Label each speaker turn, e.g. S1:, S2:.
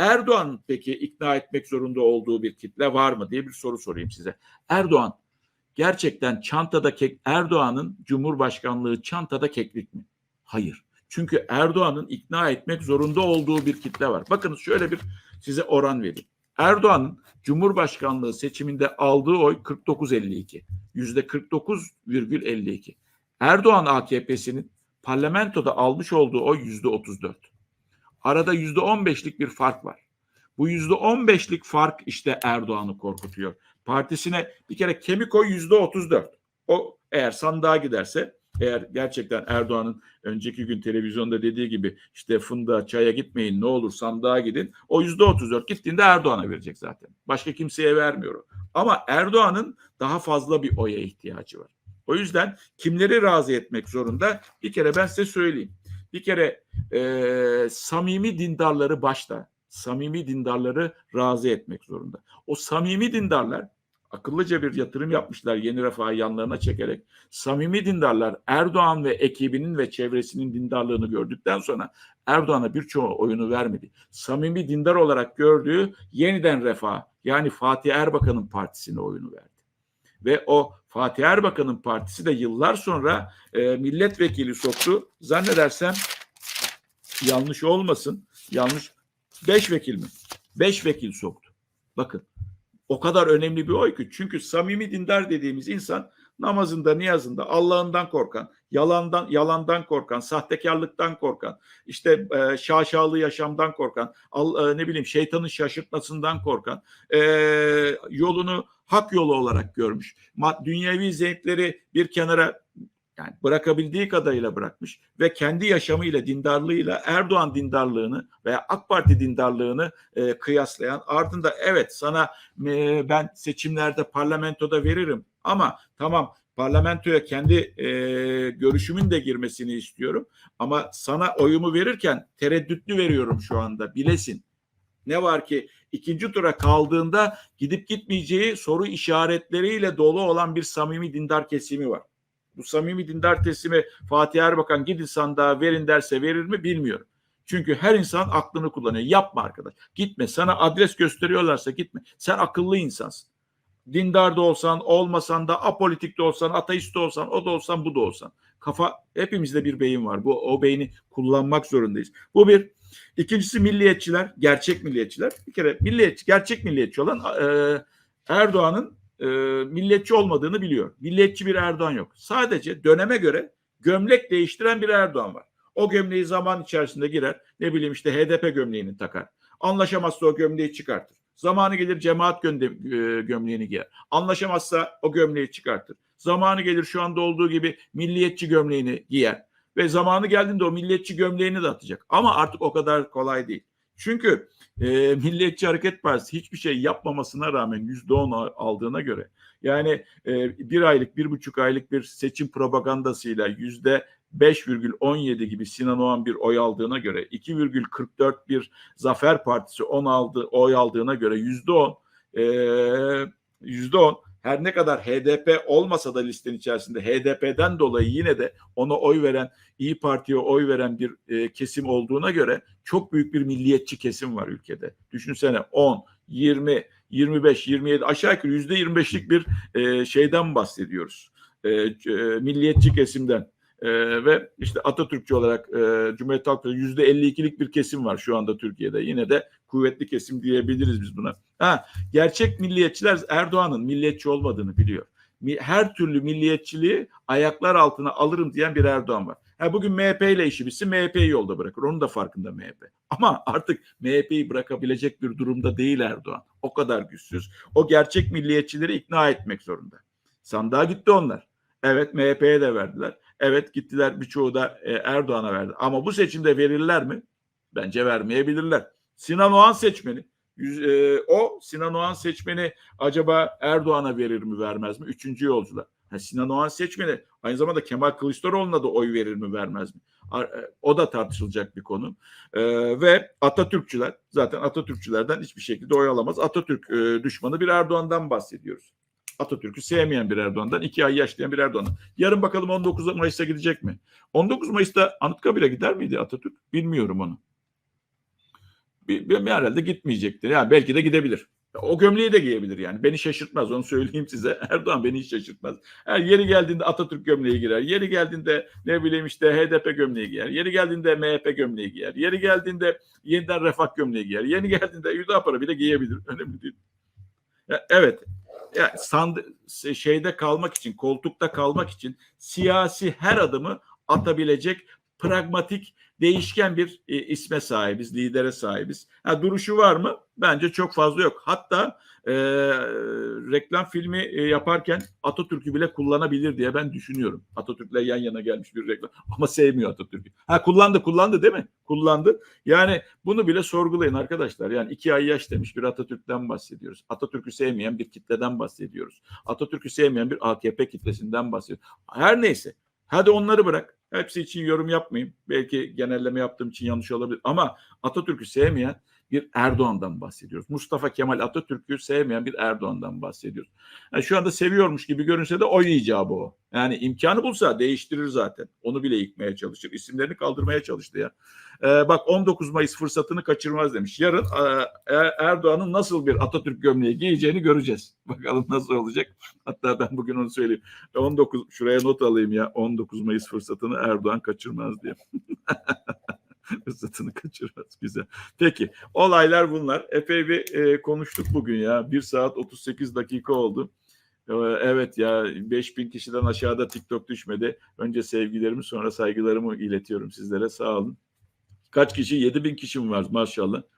S1: Erdoğan peki ikna etmek zorunda olduğu bir kitle var mı diye bir soru sorayım size. Erdoğan gerçekten çantada kek Erdoğan'ın Cumhurbaşkanlığı çantada keklik mi? Hayır. Çünkü Erdoğan'ın ikna etmek zorunda olduğu bir kitle var. Bakınız şöyle bir size oran vereyim. Erdoğan'ın Cumhurbaşkanlığı seçiminde aldığı oy 49.52. Yüzde 49,52. Erdoğan AKP'sinin parlamentoda almış olduğu oy yüzde 34. Arada yüzde 15'lik bir fark var. Bu yüzde 15'lik fark işte Erdoğan'ı korkutuyor. Partisine bir kere kemik oy yüzde 34. O eğer sandığa giderse eğer gerçekten Erdoğan'ın önceki gün televizyonda dediği gibi işte Funda çaya gitmeyin ne olur sandığa gidin. O yüzde 34 gittiğinde Erdoğan'a verecek zaten. Başka kimseye vermiyor. Ama Erdoğan'ın daha fazla bir oya ihtiyacı var. O yüzden kimleri razı etmek zorunda? Bir kere ben size söyleyeyim. Bir kere e, samimi dindarları başta, samimi dindarları razı etmek zorunda. O samimi dindarlar akıllıca bir yatırım yapmışlar Yeni Refah'ı yanlarına çekerek. Samimi dindarlar Erdoğan ve ekibinin ve çevresinin dindarlığını gördükten sonra Erdoğan'a birçoğu oyunu vermedi. Samimi dindar olarak gördüğü yeniden Refah yani Fatih Erbakan'ın partisine oyunu verdi. Ve o Fatih Erbakan'ın partisi de yıllar sonra e, milletvekili soktu. Zannedersem yanlış olmasın. Yanlış. Beş vekil mi? Beş vekil soktu. Bakın o kadar önemli bir oy ki. Çünkü samimi dindar dediğimiz insan namazında, niyazında Allah'ından korkan, yalandan yalandan korkan, sahtekarlıktan korkan, işte e, şaşalı yaşamdan korkan, al, e, ne bileyim şeytanın şaşırtmasından korkan, e, yolunu hak yolu olarak görmüş. Dünyevi zevkleri bir kenara yani bırakabildiği kadarıyla bırakmış ve kendi yaşamıyla, dindarlığıyla Erdoğan dindarlığını veya AK Parti dindarlığını e, kıyaslayan ardında evet sana e, ben seçimlerde parlamentoda veririm ama tamam parlamentoya kendi e, görüşümün de girmesini istiyorum ama sana oyumu verirken tereddütlü veriyorum şu anda bilesin. Ne var ki ikinci tura kaldığında gidip gitmeyeceği soru işaretleriyle dolu olan bir samimi dindar kesimi var. Bu samimi dindar teslimi Fatih Erbakan gidin sandığa verin derse verir mi bilmiyorum. Çünkü her insan aklını kullanıyor. Yapma arkadaş. Gitme. Sana adres gösteriyorlarsa gitme. Sen akıllı insansın. Dindar da olsan, olmasan da, apolitik de olsan, ateist de olsan, o da olsan, bu da olsan. Kafa, hepimizde bir beyin var. Bu o beyni kullanmak zorundayız. Bu bir. İkincisi milliyetçiler, gerçek milliyetçiler. Bir kere milliyetçi, gerçek milliyetçi olan e, Erdoğan'ın e, milliyetçi olmadığını biliyor. Milliyetçi bir Erdoğan yok. Sadece döneme göre gömlek değiştiren bir Erdoğan var. O gömleği zaman içerisinde girer. Ne bileyim işte HDP gömleğini takar. Anlaşamazsa o gömleği çıkartır. Zamanı gelir cemaat e, gömleğini giyer. Anlaşamazsa o gömleği çıkartır. Zamanı gelir şu anda olduğu gibi milliyetçi gömleğini giyer. Ve zamanı geldiğinde o milliyetçi gömleğini de atacak. Ama artık o kadar kolay değil. Çünkü e, Milliyetçi Hareket Partisi hiçbir şey yapmamasına rağmen yüzde on aldığına göre yani e, bir aylık, bir buçuk aylık bir seçim propagandasıyla yüzde 5,17 gibi Sinan Oğan bir oy aldığına göre 2,44 bir Zafer Partisi 10 aldı, oy aldığına göre yüzde 10 yüzde 10 her ne kadar HDP olmasa da listenin içerisinde HDP'den dolayı yine de ona oy veren İyi Parti'ye oy veren bir e, kesim olduğuna göre çok büyük bir milliyetçi kesim var ülkede. Düşünsene 10, 20, 25, 27 aşağı yukarı yüzde 25'lik bir e, şeyden bahsediyoruz. E, e, milliyetçi kesimden. Ee, ve işte Atatürkçü olarak e, Cumhuriyet Halk Partisi yüzde 52'lik bir kesim var şu anda Türkiye'de. Yine de kuvvetli kesim diyebiliriz biz buna. Ha, gerçek milliyetçiler Erdoğan'ın milliyetçi olmadığını biliyor. Her türlü milliyetçiliği ayaklar altına alırım diyen bir Erdoğan var. Ha, bugün MHP ile işi bitsin MHP'yi yolda bırakır. Onun da farkında MHP. Ama artık MHP'yi bırakabilecek bir durumda değil Erdoğan. O kadar güçsüz. O gerçek milliyetçileri ikna etmek zorunda. Sandığa gitti onlar. Evet MHP'ye de verdiler. Evet gittiler birçoğu da e, Erdoğan'a verdi. Ama bu seçimde verirler mi? Bence vermeyebilirler. Sinan Oğan seçmeni. Yüz, e, o Sinan Oğan seçmeni acaba Erdoğan'a verir mi vermez mi? Üçüncü yolcular. Ha, Sinan Oğan seçmeni aynı zamanda Kemal Kılıçdaroğlu'na da oy verir mi vermez mi? E, o da tartışılacak bir konu. Ee, ve Atatürkçüler zaten Atatürkçülerden hiçbir şekilde oy alamaz. Atatürk e, düşmanı bir Erdoğan'dan bahsediyoruz. Atatürk'ü sevmeyen bir Erdoğan'dan, iki ay yaşlayan bir Erdoğan'dan. Yarın bakalım 19 Mayıs'a gidecek mi? 19 Mayıs'ta Anıtkabir'e gider miydi Atatürk? Bilmiyorum onu. bir, bir, bir herhalde gitmeyecektir. Yani belki de gidebilir. O gömleği de giyebilir yani. Beni şaşırtmaz onu söyleyeyim size. Erdoğan beni hiç şaşırtmaz. Her yeri geldiğinde Atatürk gömleği girer. Yeri geldiğinde ne bileyim işte HDP gömleği giyer. Yeri geldiğinde MHP gömleği giyer. Yeri geldiğinde yeniden Refah gömleği giyer. Yeni geldiğinde Hüdapar'ı bile giyebilir. Önemli değil. Ya, evet. Ya, sandı, şeyde kalmak için, koltukta kalmak için siyasi her adımı atabilecek pragmatik, değişken bir e, isme sahibiz, lidere sahibiz. Ha, duruşu var mı? Bence çok fazla yok. Hatta e, reklam filmi e, yaparken Atatürk'ü bile kullanabilir diye ben düşünüyorum. Atatürk'le yan yana gelmiş bir reklam. Ama sevmiyor Atatürk'ü. Ha kullandı kullandı değil mi? Kullandı. Yani bunu bile sorgulayın arkadaşlar. Yani iki ay yaş demiş bir Atatürk'ten bahsediyoruz. Atatürk'ü sevmeyen bir kitleden bahsediyoruz. Atatürk'ü sevmeyen bir AKP kitlesinden bahsediyoruz. Her neyse. Hadi onları bırak. Hepsi için yorum yapmayayım. Belki genelleme yaptığım için yanlış olabilir. Ama Atatürk'ü sevmeyen bir Erdoğan'dan bahsediyoruz. Mustafa Kemal Atatürk'ü sevmeyen bir Erdoğan'dan bahsediyoruz. Yani şu anda seviyormuş gibi görünse de oy icabı o. Yani imkanı bulsa değiştirir zaten. Onu bile yıkmaya çalışır. İsimlerini kaldırmaya çalıştı ya. Ee, bak 19 Mayıs fırsatını kaçırmaz demiş. Yarın e, Erdoğan'ın nasıl bir Atatürk gömleği giyeceğini göreceğiz. Bakalım nasıl olacak. Hatta ben bugün onu söyleyeyim. 19 şuraya not alayım ya. 19 Mayıs fırsatını Erdoğan kaçırmaz diye. fırsatını kaçırmaz. Güzel. Peki olaylar bunlar. Epey bir e, konuştuk bugün ya. 1 saat 38 dakika oldu. Ee, Evet ya 5000 kişiden aşağıda TikTok düşmedi. Önce sevgilerimi sonra saygılarımı iletiyorum sizlere. Sağ olun. Kaç kişi? 7000 kişi mi var maşallah.